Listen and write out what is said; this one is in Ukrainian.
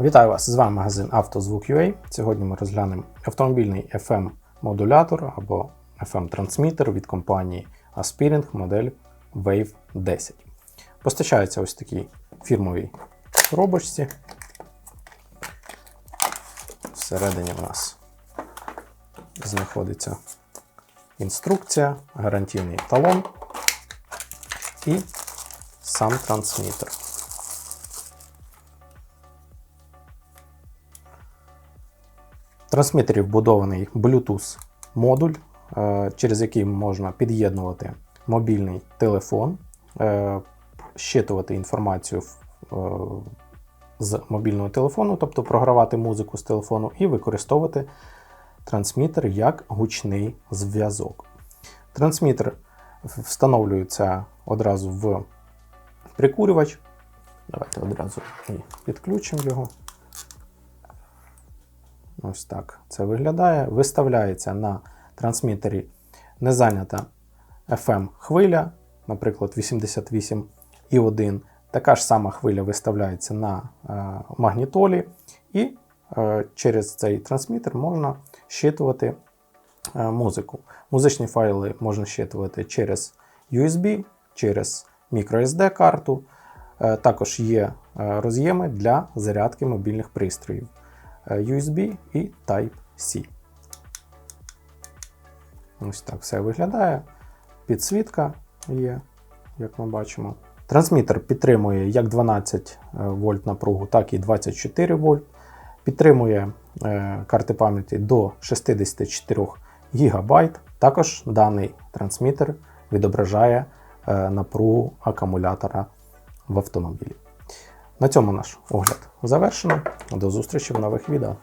Вітаю вас! З вами магазин «Автозвук.UA». Сьогодні ми розглянемо автомобільний FM-модулятор або FM-трансмітер від компанії Aspiring модель Wave 10. Постачається ось такій фірмовій коробочці. Всередині в нас знаходиться інструкція, гарантійний талон і сам трансмітер. Трансмітері вбудований Bluetooth модуль, е, через який можна під'єднувати мобільний телефон, е, щитувати інформацію е, з мобільного телефону, тобто програвати музику з телефону, і використовувати трансмітер як гучний зв'язок. Трансмітер встановлюється одразу в прикурювач. Давайте одразу і підключимо його. Ось так це виглядає. Виставляється на трансмітері незайнята FM хвиля, наприклад, 88,1. Така ж сама хвиля виставляється на е, магнітолі, і е, через цей трансмітер можна щитувати е, музику. Музичні файли можна щитувати через USB, через microSD карту. Е, також є роз'єми для зарядки мобільних пристроїв. Е, USB і Type-C. Ось так все виглядає. Підсвітка є, як ми бачимо. Трансмітер підтримує як 12 вольт напругу, так і 24 вольт. Підтримує е, карти пам'яті до 64 ГБ. Також даний трансмітер відображає е, напругу акумулятора в автомобілі. На цьому наш огляд завершено. До зустрічі в нових відео.